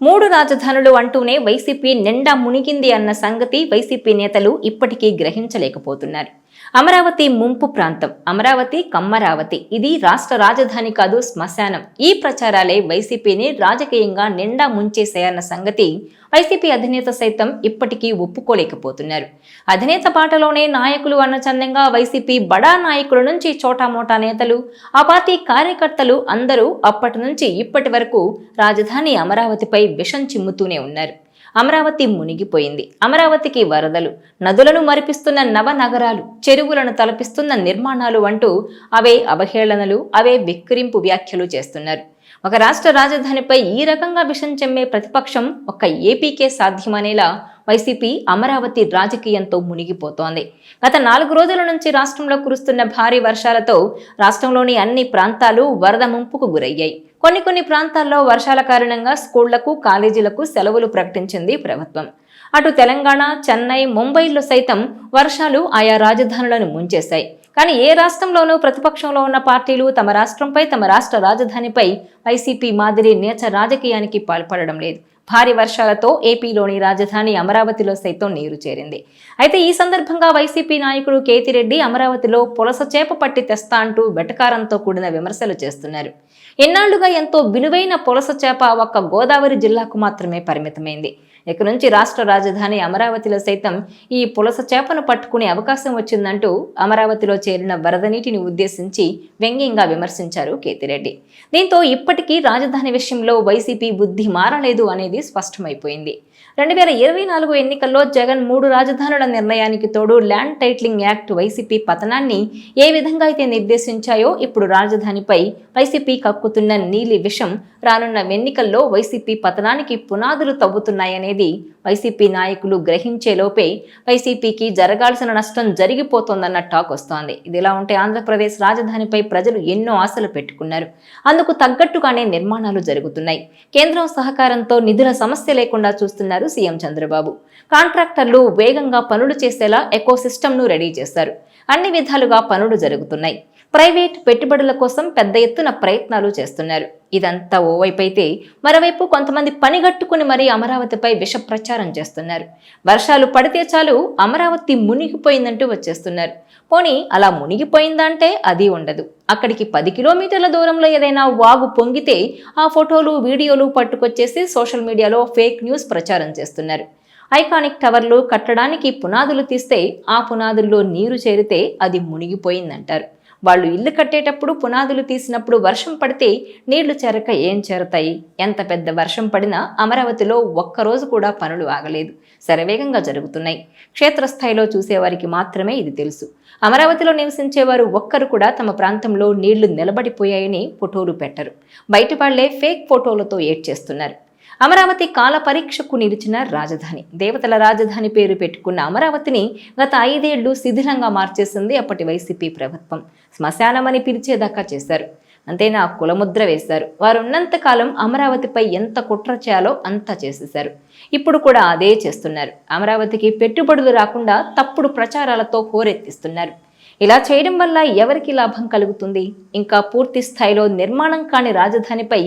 మూడు రాజధానులు అంటూనే వైసీపీ నిండా మునిగింది అన్న సంగతి వైసీపీ నేతలు ఇప్పటికీ గ్రహించలేకపోతున్నారు. అమరావతి ముంపు ప్రాంతం. అమరావతి కమ్మరావతి. ఇది రాష్ట్ర రాజధాని కాదు శ్మశానం. ఈ ప్రచారాలే వైసీపీని రాజకీయంగా నిండా ముంచేశాయన్న సంగతి వైసీపీ అధినేత సైతం ఇప్పటికీ ఒప్పుకోలేకపోతున్నారు. అధినేత పాటలోనే నాయకులు అన్న చందంగా వైసీపీ బడా నాయకుల నుంచి చోటామోటా నేతలు ఆ పార్టీ కార్యకర్తలు అందరూ అప్పటి నుంచి ఇప్పటి వరకు రాజధాని అమరావతిపై విషం చిమ్ముతూనే ఉన్నారు. అమరావతి మునిగిపోయింది. అమరావతికి వరదలు నదులను మరిపిస్తున్న నవ నగరాలు చెరువులను తలపిస్తున్న నిర్మాణాలు అంటూ అవే అవహేళనలు అవే విక్రింపు వ్యాఖ్యలు చేస్తున్నారు. ఒక రాష్ట్ర రాజధానిపై ఈ రకంగా విషం చెమ్మే ప్రతిపక్షం ఒక్క ఏపీకే సాధ్యమనేలా వైసీపీ అమరావతి రాజకీయంతో మునిగిపోతోంది. గత నాలుగు రోజుల నుంచి రాష్ట్రంలో కురుస్తున్న భారీ వర్షాలతో రాష్ట్రంలోని అన్ని ప్రాంతాలు వరద ముంపుకు గురయ్యాయి. కొన్ని కొన్ని ప్రాంతాల్లో వర్షాల కారణంగా స్కూళ్ళకు కాలేజీలకు సెలవులు ప్రకటించింది ప్రభుత్వం. అటు తెలంగాణ చెన్నై ముంబైలో సైతం వర్షాలు ఆయా రాజధానులను ముంచేశాయి. కానీ ఏ రాష్ట్రంలోనూ ప్రతిపక్షంలో ఉన్న పార్టీలు తమ రాష్ట్రంపై తమ రాష్ట్ర రాజధానిపై వైసీపీ మాదిరి నేచ రాజకీయానికి పాల్పడడం లేదు. భారీ వర్షాలతో ఏపీలోని రాజధాని అమరావతిలో సైతం నీరు చేరింది. అయితే ఈ సందర్భంగా వైసీపీ నాయకుడు కేతిరెడ్డి అమరావతిలో పులస చేప పట్టి తెస్తా అంటూ వెటకారంతో కూడిన విమర్శలు చేస్తున్నారు. ఎన్నాళ్ళుగా ఎంతో విలువైన పులస చేప ఒక్క గోదావరి జిల్లాకు మాత్రమే పరిమితమైంది. ఇక నుంచి రాష్ట్ర రాజధాని అమరావతిలో సైతం ఈ పులస చేపను పట్టుకునే అవకాశం వచ్చిందంటూ అమరావతిలో చేరిన వరద నీటిని ఉద్దేశించి వ్యంగ్యంగా విమర్శించారు కేతిరెడ్డి. దీంతో ఇప్పటికీ రాజధాని విషయంలో వైసీపీ బుద్ధి మారలేదు అనేది స్పష్టమైపోయింది. రెండు వేల ఇరవై నాలుగు ఎన్నికల్లో జగన్ మూడు రాజధానుల నిర్ణయానికి తోడు ల్యాండ్ టైటిలింగ్ యాక్ట్ వైసీపీ పతనాన్ని ఏ విధంగా అయితే నిర్దేశించాయో ఇప్పుడు రాజధానిపై వైసీపీ కక్కుతున్న నీలి విషం రానున్న ఎన్నికల్లో వైసీపీ పతనానికి పునాదులు తవ్వుతున్నాయనేది వైసీపీ నాయకులు గ్రహించేలోపే వైసీపీకి జరగాల్సిన నష్టం జరిగిపోతోందన్న టాక్ వస్తోంది. ఇదిలా ఉంటే ఆంధ్రప్రదేశ్ రాజధానిపై ప్రజలు ఎన్నో ఆశలు పెట్టుకున్నారు. అందుకు తగ్గట్టుగానే నిర్మాణాలు జరుగుతున్నాయి. కేంద్రం సహకారంతో నిధుల సమస్య లేకుండా చూస్తున్నారు సీఎం చంద్రబాబు. కాంట్రాక్టర్లు వేగంగా పనులు చేసేలా ఎకో ను రెడీ చేశారు. అన్ని విధాలుగా పనులు జరుగుతున్నాయి. ప్రైవేట్ పెట్టుబడుల కోసం పెద్ద ఎత్తున ప్రయత్నాలు చేస్తున్నారు. ఇదంతా ఓవైపు అయితే మరోవైపు కొంతమంది పనిగట్టుకుని మరీ అమరావతిపై విష ప్రచారం చేస్తున్నారు. వర్షాలు పడితే చాలు అమరావతి మునిగిపోయిందంటూ వచ్చేస్తున్నారు. పోనీ అలా మునిగిపోయిందంటే అది ఉండదు. అక్కడికి పది కిలోమీటర్ల దూరంలో ఏదైనా వాగు పొంగితే ఆ ఫోటోలు వీడియోలు పట్టుకొచ్చేసి సోషల్ మీడియాలో ఫేక్ న్యూస్ ప్రచారం చేస్తున్నారు. ఐకానిక్ టవర్లు కట్టడానికి పునాదులు తీస్తే ఆ పునాదుల్లో నీరు చేరితే అది మునిగిపోయిందంటారు. వాళ్ళు ఇల్లు కట్టేటప్పుడు పునాదులు తీసినప్పుడు వర్షం పడితే నీళ్ళు చేరక ఏం చేరతాయి? ఎంత పెద్ద వర్షం పడినా అమరావతిలో ఒక్కరోజు కూడా పనులు ఆగలేదు. శరవేగంగా జరుగుతున్నాయి. క్షేత్రస్థాయిలో చూసేవారికి మాత్రమే ఇది తెలుసు. అమరావతిలో నివసించేవారు ఒక్కరు కూడా తమ ప్రాంతంలో నీళ్ళు నిలబడిపోయాయని ఫోటోలు పెట్టరు. బయట వాళ్ళే ఫేక్ ఫోటోలతో ఏడ్ చేస్తున్నారు. అమరావతి కాల పరీక్షకు నిలిచిన రాజధాని. దేవతల రాజధాని పేరు పెట్టుకున్న అమరావతిని గత ఐదేళ్ళు శిథిలంగా మార్చేసింది అప్పటి వైసీపీ ప్రభుత్వం. శ్మశానమని పిలిచేదాకా చేశారు. అంతేనా? కులముద్ర వేశారు. వారు ఉన్నంతకాలం అమరావతిపై ఎంత కుట్ర చేయాలో అంతా చేసేశారు. ఇప్పుడు కూడా అదే చేస్తున్నారు. అమరావతికి పెట్టుబడులు రాకుండా తప్పుడు ప్రచారాలతో హోరెత్తిస్తున్నారు. ఇలా చేయడం వల్ల ఎవరికి లాభం కలుగుతుంది? ఇంకా పూర్తి స్థాయిలో నిర్మాణం కాని రాజధానిపై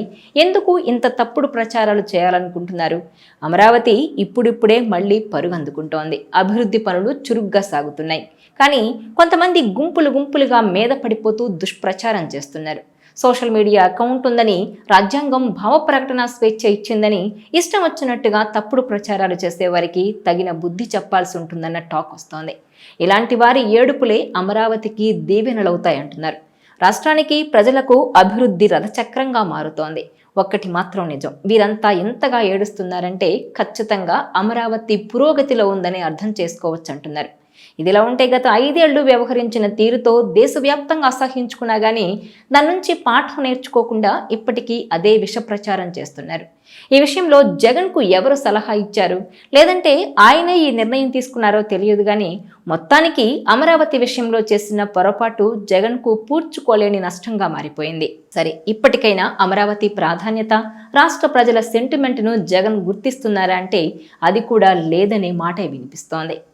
ఎందుకు ఇంత తప్పుడు ప్రచారాలు చేయాలనుకుంటున్నారు? అమరావతి ఇప్పుడిప్పుడే మళ్ళీ పరుగు అందుకుంటోంది. అభివృద్ధి పనులు చురుగ్గా సాగుతున్నాయి. కానీ కొంతమంది గుంపులు గుంపులుగా మీద పడిపోతూ దుష్ప్రచారం చేస్తున్నారు. సోషల్ మీడియా అకౌంట్ ఉందని రాజ్యాంగం భావ ప్రకటన స్వేచ్ఛ ఇచ్చిందని ఇష్టం వచ్చినట్టుగా తప్పుడు ప్రచారాలు చేసేవారికి తగిన బుద్ధి చెప్పాల్సి ఉంటుందన్న టాక్ వస్తోంది. ఇలాంటి వారి ఏడుపులే అమరావతికి దీవెనలవుతాయంటున్నారు. రాష్ట్రానికి ప్రజలకు అభివృద్ధి రథచక్రంగా మారుతోంది. ఒక్కటి మాత్రం నిజం. వీరంతా ఎంతగా ఏడుస్తున్నారంటే ఖచ్చితంగా అమరావతి పురోగతిలో ఉందని అర్థం చేసుకోవచ్చు అంటున్నారు ఇదిలా ఉంటే గత ఐదేళ్ళు వ్యవహరించిన తీరుతో దేశవ్యాప్తంగా అసహించుకున్నా కానీ దాని నుంచి పాఠం నేర్చుకోకుండా ఇప్పటికీ అదే విష ప్రచారం చేస్తున్నారు. ఈ విషయంలో జగన్కు ఎవరు సలహా ఇచ్చారు? లేదంటే ఆయనే ఈ నిర్ణయం తీసుకున్నారో తెలియదు కానీ మొత్తానికి అమరావతి విషయంలో చేసిన పొరపాటు జగన్కు పూడ్చుకోలేని నష్టంగా మారిపోయింది. సరే ఇప్పటికైనా అమరావతి ప్రాధాన్యత రాష్ట్ర ప్రజల సెంటిమెంట్ను జగన్ గుర్తిస్తున్నారా అంటే అది కూడా లేదనే మాటే వినిపిస్తోంది.